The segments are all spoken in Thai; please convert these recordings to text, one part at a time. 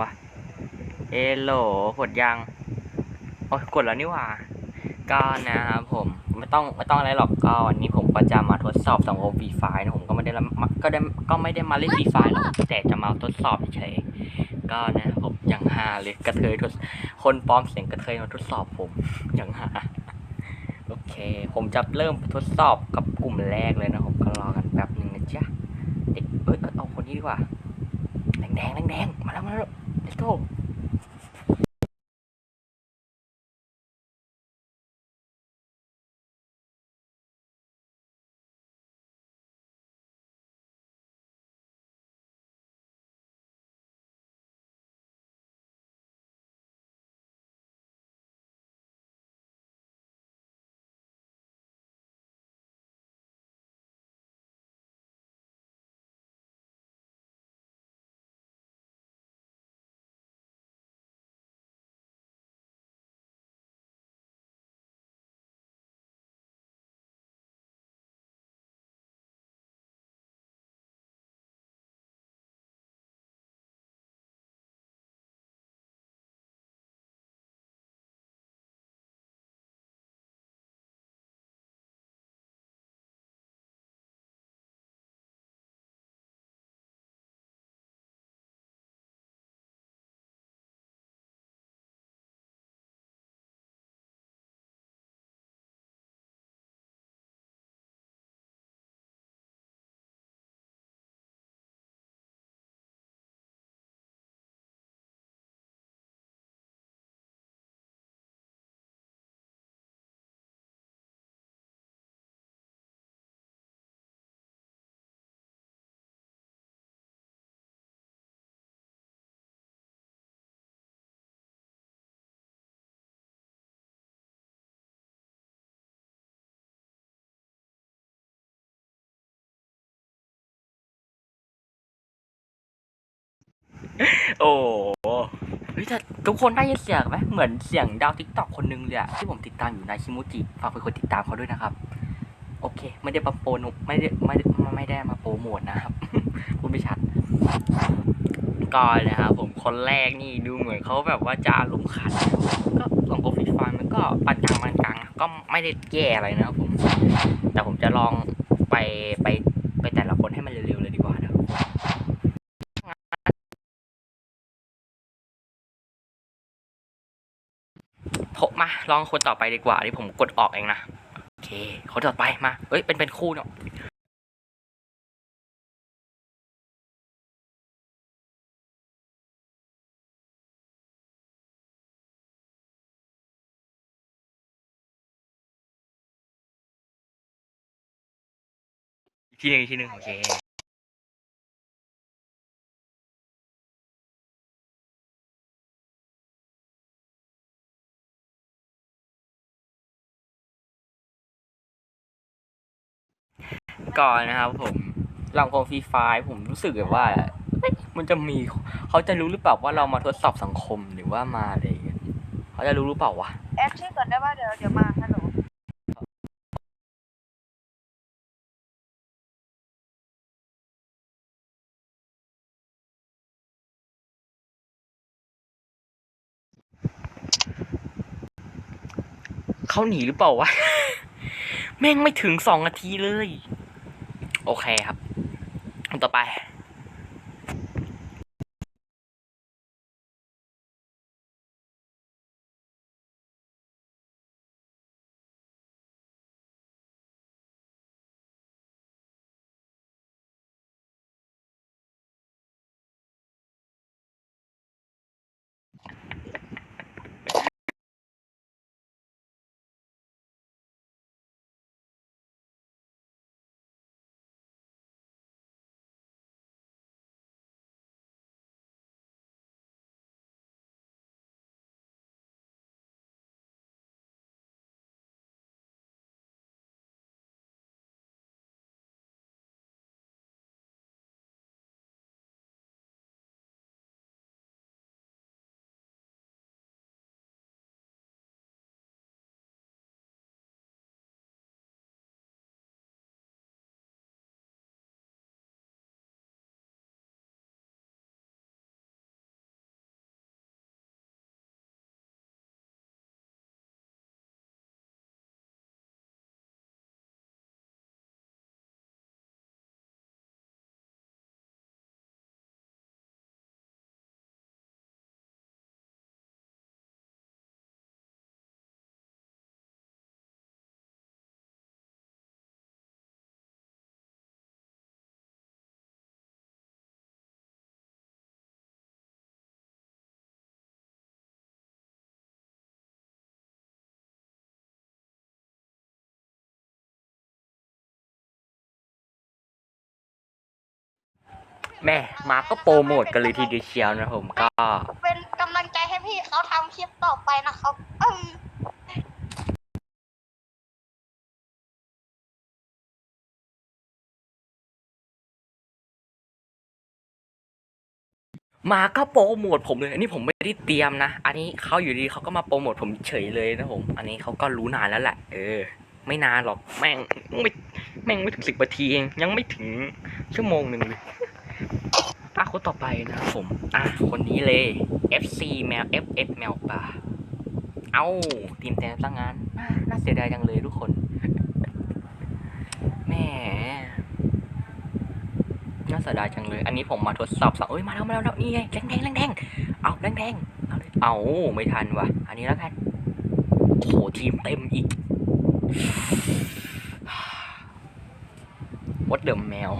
วะเอโหลกดยังโอ้กดแล้วนี่หว่าก็นะครับผมไม่ต้องไม่ต้องอะไรหรอกก็วันนี้ผมก็จะมาทดสอบสังคมฟรีไฟนะผมก็ไม่ได้มาก็ได้ก็ไม่ได้มาเล่นฟรีไฟหรอกแต่จะมาทดสอบเฉยก็นะครับผมอย่างฮาเลยกระเทยทดคนปลอมเสียงกระเทยมาทดสอบผมอย่างฮาโอเค ผมจะเริ่มทดสอบกับกลุ่มแรกเลยนะผมก็รอกันแป๊บหนึ่งนะจ๊ะเด็กเอ้ยเอ้ยเอาคนนี้ดีกว่าแดงแดงแดงมาแล้วมาแล้ว と โอ้เฮ้ยแต่ทุกคนได้ยินเสียงไหมเหมือนเสียงดาวทิกตอกคนนึงเลยอะที่ผมติดตามอยู่นายชิมุจิฝากไปกดติดตามเขาด้วยนะครับ โอเค ไม่ได้มาโปรโนไม่ได้ไม่ไม่ได้มาโปรโมทนะครับพูดไม่ชัดก็นะครับผมคนแรกนี่ดูเหมือนเขาแบบว่าจะอารมณ์ขันก็ของโปรฟิตไฟมันก็ปานกลางปานกลางก็ไม่ได้แย่อะไรนะครับผม แต่ผมจะลองไปไปไปแต่ละคนให้มันเร็วๆเลยดีกว่านะครับ โทร มาลองคนต่อไปดีกว่าที่ผมกดออกเองนะโอเคคนต่อไปมาเอ้ยเป็นเป็นคู่เนาะอีกทีหนึ่งอีกทีหนึ่งโอเค ก่อนนะครับผมลองโคมฟรีไฟผมรู้สึกแบบว่าเอ๊ะมันจะมีเขาจะรู้หรือเปล่าว่าเรามาทดสอบสังคมหรือว่ามาอะไรอย่างเงี้ยเขาจะรู้หรือเปล่าวะแอดชื่อก่อนได้ป่ะเดี๋ยวเดี๋ยวมาฮัลโหลเขาหนีหรือเปล่าวะ แม่งไม่ถึงสองนาทีเลย โอเคครับต่อไป แม่มาก็โปรโมทกันเลยทีเดียวเชียวนะผมก็ เป็นกำลังใจให้พี่เขาทำคลิปต่อไปนะครับเออมาก็โปรโมทผมเลยอันนี้ผมไม่ได้เตรียมนะ อันนี้เขาอยู่ดีเขาก็มาโปรโมทผมเฉยเลยนะผม อันนี้เขาก็รู้นานแล้วแหละ เออ ไม่นานหรอก แม่งไม่แม่งไม่ถึงสิบนาทีเอง ยังไม่ถึงชั่วโมงหนึ่งเลย อะคนต่อไปนะครับผม อะ คนนี้เลย FC แมว FS แมวป่า เอ้า ทีมแต้มซะงั้นน่าน่าเสียดายจังเลยทุกคนแหมน่าเสียดายจังเลย อันนี้ผมมาทดสอบสองเอ้ย มาแล้วมาแล้วนี่ไงแดงแดงแดงแดงเอาแดงแดงเอาเลยเอาไม่ทันว่ะ อันนี้แล้วกัน โอ้โห ทีมเต็มอีกวัดเดิมแมว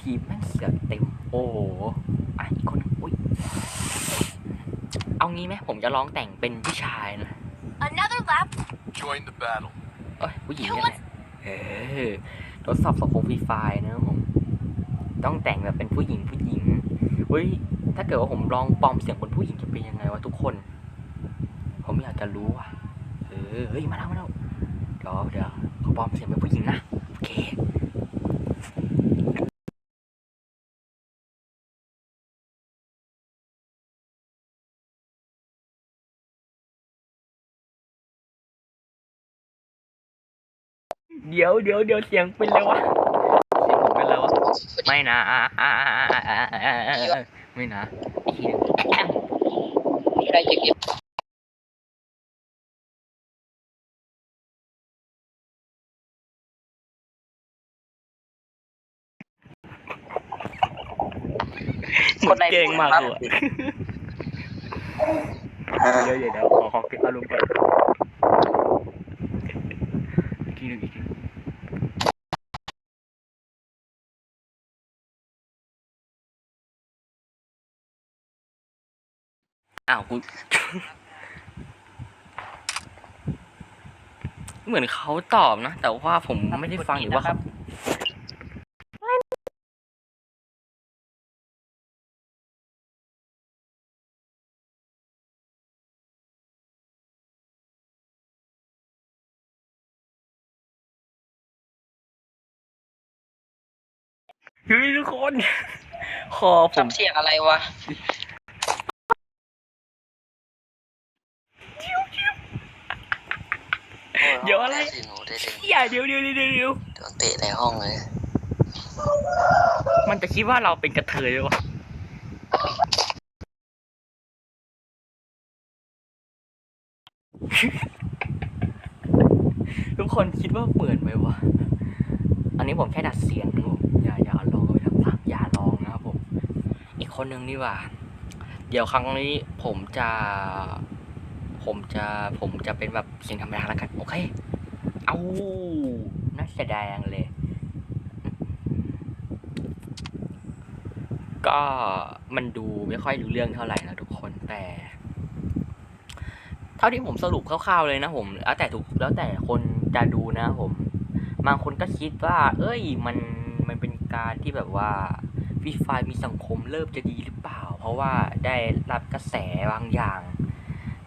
ทีมแม่งเสือเต็ม โอ้โหอะอีกคนหนึ่งอุ้ยเอางี้ไหมผมจะลองแต่งเป็นผู้ชายนะ another lap Join the battle. เอ้ยผู้หญิงเนี่ยแหละเออทดสอบสังคมฟรีไฟล์นะครับผม ต้องแต่งแบบเป็นผู้หญิงผู้หญิงเฮ้ยถ้าเกิดว่าผมลองปลอมเสียงเป็นผู้หญิงจะเป็นยังไงวะทุกคน ผมอยากจะรู้อะ เออเฮ้ยมาแล้วมาแล้วเดี๋ยวเดี๋ยวขอปลอมเสียงเป็นผู้หญิงนะโอเค เดี๋ยวเดี๋ยวเดี๋ยวเสียงเป็นแล้ววะเสียงผมเป็นแล้ววะไม่นะอ่าอ่าอ่าอ่าอ่าอ่าอ่าไม่นะอีกทีหนึ่งแอมใครจะเก็บเหมือนเก่งมากเลยอะเดี๋ยวเดี๋ยวเดี๋ยวขอขอเก็บอารมณ์ก่อนอีกทีหนึ่งอีกทีหนึ่ง อ้าวกูเหมือนเขาตอบนะ แต่ว่าผมไม่ได้ฟังหรือว่าเขาเฮ้ยทุกคน คอผม ทำเสียงอะไรวะ เดี๋ยวอะไร สิหนูได้เด็กอย่าเดี๋ยวเดี๋ยวเดี๋ยวเดี๋ยวโดนเตะในห้องเลยมันจะคิดว่าเราเป็นกระเทยหรือวะทุกคนคิดว่าเหมือนไหมวะ อันนี้ผมแค่ดัดเสียงนะผมอย่าอย่าลองเอาไปทำตามอย่าลองนะครับผม อีกคนนึงนี่ว่า เดี๋ยวครั้งนี้ผมจะ ผมจะผมจะเป็นแบบเสียงธรรมดาแล้วกัน โอเค เอาน่าเสียดายงเลย ก็มันดูไม่ค่อยรู้เรื่องเท่าไหร่นะทุกคนแต่ เท่าที่ผมสรุปคร่าวๆเลยนะผมแล้วแต่ทุกแล้วแต่คนจะดูนะผม บางคนก็คิดว่า เอ้ยมันมันเป็นการที่แบบว่าฟรีไฟมีสังคมเริ่มจะดีหรือเปล่า เพราะว่าได้รับกระแสบางอย่าง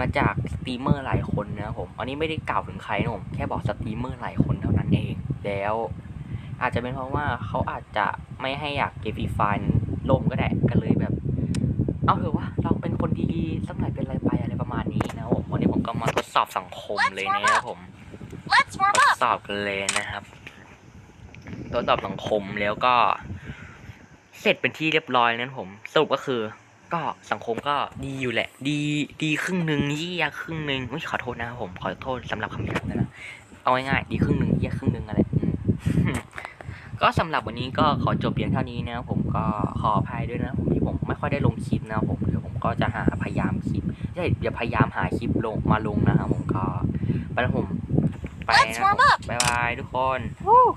มาจากสตรีมเมอร์หลายคนนะผม อันนี้ไม่ได้กล่าวถึงใครนะผมแค่บอกสตรีมเมอร์หลายคนเท่านั้นเอง แล้ว อาจจะเป็นเพราะว่าเขาอาจจะไม่ให้อยากเกมฟรีไฟล่มก็ได้ก็เลยแบบ เอาเถอะว่าเราเป็นคนดีๆสักหน่อยเป็นไรไปอะไรประมาณนี้นะผมวันนี้ผมก็มาทดสอบสังคมเลยนะครับผมทดสอบกันเลยนะครับทดสอบสังคมแล้วก็ เสร็จเป็นที่เรียบร้อยนั้นผมสรุปก็คือ ก็สังคมก็ดีอยู่แหละ ดีดีครึ่งหนึ่งเยี่ยครึ่งหนึ่งอุ๊ยขอโทษนะครับผมขอโทษสำหรับคำหยาบนะเอาง่ายๆดีครึ่งหนึ่งเยี่ยครึ่งหนึ่งอะไรอืมก็สำหรับวันนี้ก็ขอจบเพียงเท่านี้นะครับผมก็ขออภัยด้วยนะผมที่ผมไม่ค่อยได้ลงคลิปนะครับผมเดี๋ยวผมก็จะหาพยายามคลิปใช่เดี๋ยวพยายามหาคลิปลงมาลงนะครับผมก็ไปแล้วผมไป Let's นะผม warm up บ๊ายบายทุกคน Woo